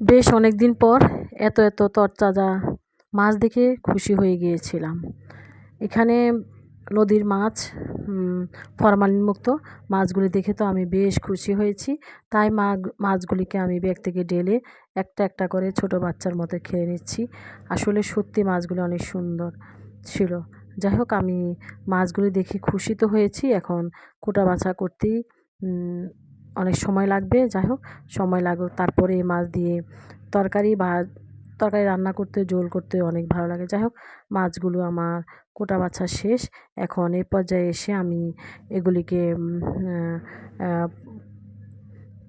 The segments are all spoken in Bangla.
বেশ অনেক দিন পর এত এত তরতাজা মাছ দেখে খুশি হয়ে গিয়েছিলাম। এখানে নদীর মাছ ফরমালিন মুক্ত মাছগুলি দেখে তো আমি বেশ খুশি হয়েছি। তাই মা মাছগুলিকে আমি ব্যাগ থেকে ডেলে একটা একটা করে ছোট বাচ্চার মতো খেয়ে নিচ্ছি। আসলে সত্যি মাছগুলি অনেক সুন্দর ছিল। যাই হোক, আমি মাছগুলি দেখে খুশি তো হয়েছি। এখন কোটা বাছা করতেই অনেক সময় লাগবে, যাই হোক, সময় লাগুক। তারপরে এই মাছ দিয়ে তরকারি বা তরকারি রান্না করতে জোল করতে অনেক ভালো লাগে। যাই হোক, মাছগুলো আমার কোটা বাচ্চা শেষ। এখন এই পর্যায়ে এসে আমি এগুলিকে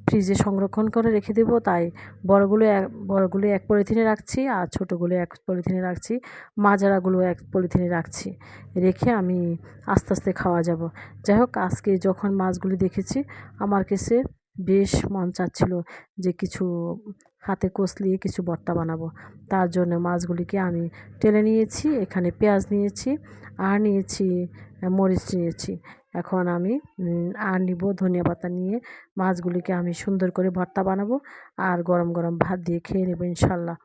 ফ্রিজে সংরক্ষণ করে রেখে দেবো। তাই বড়গুলো এক বড়গুলো এক পলিথিনে রাখছি আর ছোটোগুলো এক পলিথিনে রাখছি। মাজারাগুলো এক পলিথিনে রাখছি। রেখে আমি আস্তে আস্তে খাওয়া যাব। যাই হোক, আজকে যখন মাছগুলি দেখেছি, আমার কাছে বেশ মন চাচ্ছিল যে কিছু হাতে কষলিয়ে কিছু বট্টা বানাবো। তার জন্য মাছগুলিকে আমি টেলে নিয়েছি, এখানে পেঁয়াজ নিয়েছি, আর নিয়েছি, মরিচ নিয়েছি। এখন আমি আর নিব ধনিয়া পাতা নিয়ে মাছগুলিকে আমি সুন্দর করে ভর্তা বানাবো আর গরম গরম ভাত দিয়ে খেয়ে নেব ইনশাল্লাহ।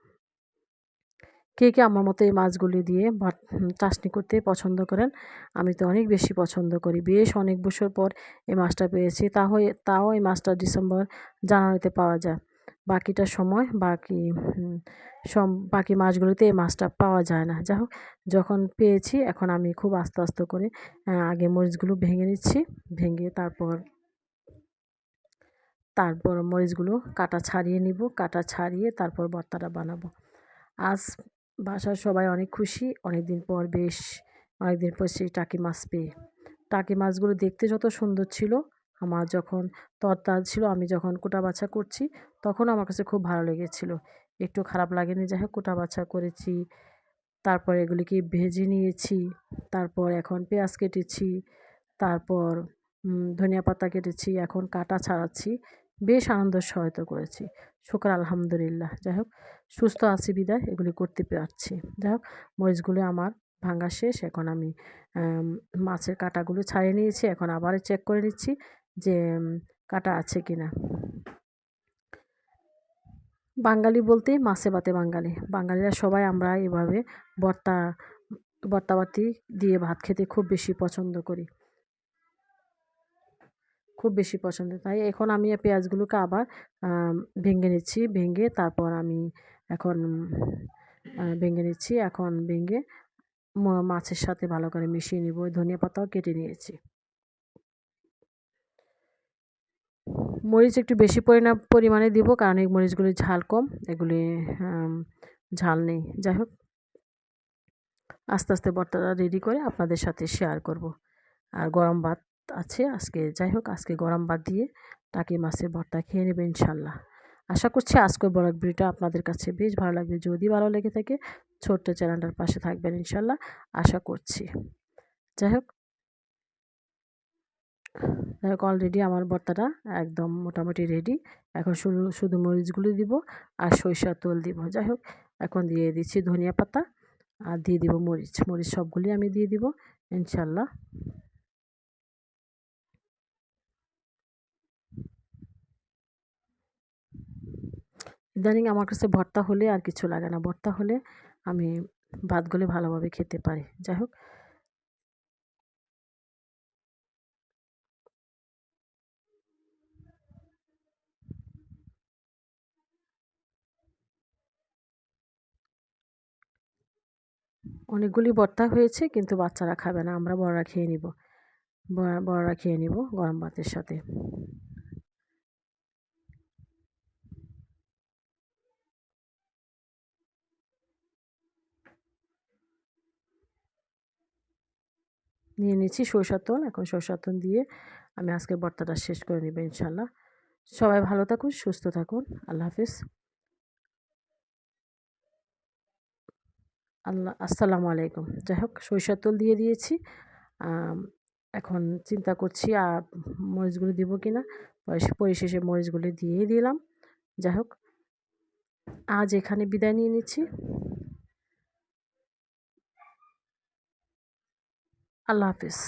কে কে আমার মতো এই মাছগুলি দিয়ে ভাত চাষনি করতে পছন্দ করেন? আমি তো অনেক বেশি পছন্দ করি। বেশ অনেক বছর পর এই মাছটা পেয়েছি। তাও তাও এই মাছটা ডিসেম্বর, জানুয়ারিতে পাওয়া যায়। বাকিটা সময় বাকি সব বাকি মাছগুলোতে এই মাছটা পাওয়া যায় না। যাই যখন পেয়েছি, এখন আমি খুব আস্তে আস্তে করে আগে মরিচগুলো ভেঙে নিচ্ছি, ভেঙে তারপর তারপর মরিচগুলো কাটা ছাড়িয়ে নিব, কাটা ছাড়িয়ে তারপর ভর্তাটা বানাবো। আজ বাসার সবাই অনেক খুশি অনেক দিন পর বেশ অনেক দিন পর সেই টাকি মাছ পেয়ে। টাকি মাছগুলো দেখতে যত সুন্দর ছিল আমার যখন তরতাজ ছিল, আমি যখন কোটা বাছা করছি, তখন আমার কাছে খুব ভালো লেগেছিল। একটু খারাপ লাগেনি যাই হোক কোটা বাছা করেছি, তারপর এগুলিকে ভেজে নিয়েছি, তারপর এখন পেঁয়াজ কেটেছি, তারপর ধনিয়া পাতা কেটেছি, এখন কাটা ছাড়াচ্ছি, বেশ আনন্দ সহায়তা করেছি। শুক্র আলহামদুলিল্লাহ। যাই হোক সুস্থ আছি বিদায়, এগুলি করতে পারছি। যাই হোক মরিচগুলো আমার ভাঙা শেষ, এখন আমি মাছের কাটাগুলো ছাড়িয়ে নিয়েছি, এখন আবার চেক করে নিচ্ছি। যে কাটা আছে কি না বাঙালি বলতে মাছে বাতে বাঙালি। বাঙালিরা সবাই আমরা এভাবে বর্তা, বর্তাবাতি দিয়ে ভাত খেতে খুব বেশি পছন্দ করি। খুব বেশি পছন্দ। তাই এখন আমি পেঁয়াজগুলোকে আবার ভেঙে নিচ্ছি, ভেঙে তারপর আমি এখন ভেঙে নিচ্ছি। এখন ভেঙে মাছের সাথে ভালো করে মিশিয়ে নিব। ধনিয়া পাতাও কেটে নিয়েছি। মরিচ একটু বেশি পরিমাণ পরিমাণে দিব, কারণ এই মরিচগুলি ঝাল কম, এগুলি ঝাল নেই। যাই হোক, আস্তে আস্তে বর্তাটা রেডি করে আপনাদের সাথে শেয়ার করব। আর গরম ভাত আছে আজকে, যাই হোক, আজকে গরম ভাত দিয়ে টাকি মাছের ভর্তা খেয়ে নেবে ইনশাল্লাহ। আশা করছি আজকের বড় ভিডিওটা আপনাদের কাছে বেশ ভালো লাগবে। যদি ভালো লেগে থাকে, ছোট্ট চ্যানেলটার পাশে থাকবেন ইনশাল্লাহ, আশা করছি। যাই হোক হোক অলরেডি আমার ভর্তাটা একদম মোটামুটি রেডি এখন শুধু শুধু মরিচগুলি দিব আর সরিষার তেল দিব। যাই হোক, এখন দিয়ে দিচ্ছি ধনিয়া পাতা আর দিয়ে দিব মরিচ। মরিচ সবগুলি আমি দিয়ে দিব ইনশাল্লাহ ইদানিং আমার কাছে ভর্তা হলে আর কিছু লাগে না। ভর্তা হলে আমি ভাতগুলি ভালোভাবে খেতে পারি। যাই হোক অনেকগুলি ভর্তা হয়েছে, কিন্তু বাচ্চারা খাবে না। আমরা বড়রা খেয়ে নিব। বড়রা খেয়ে নিব গরম ভাতের সাথে। নিয়ে নিচ্ছি সরষার তেল। এখন সরষার তেল দিয়ে আমি আজকে বর্তাটা শেষ করে নেব ইনশাল্লাহ। সবাই ভালো থাকুন, সুস্থ থাকুন। আল্লাহ হাফিজ। আল্লাহ আসসালামু আলাইকুম। যাই হোক সরিষার তেল দিয়ে দিয়েছি। এখন চিন্তা করছি আর মরিচগুলো দিব কি না পরিশেষে মরিচগুলো দিয়েই দিলাম। যাই হোক আজ এখানে বিদায় নিয়ে নিচ্ছি। আল্লাহ হাফিজ।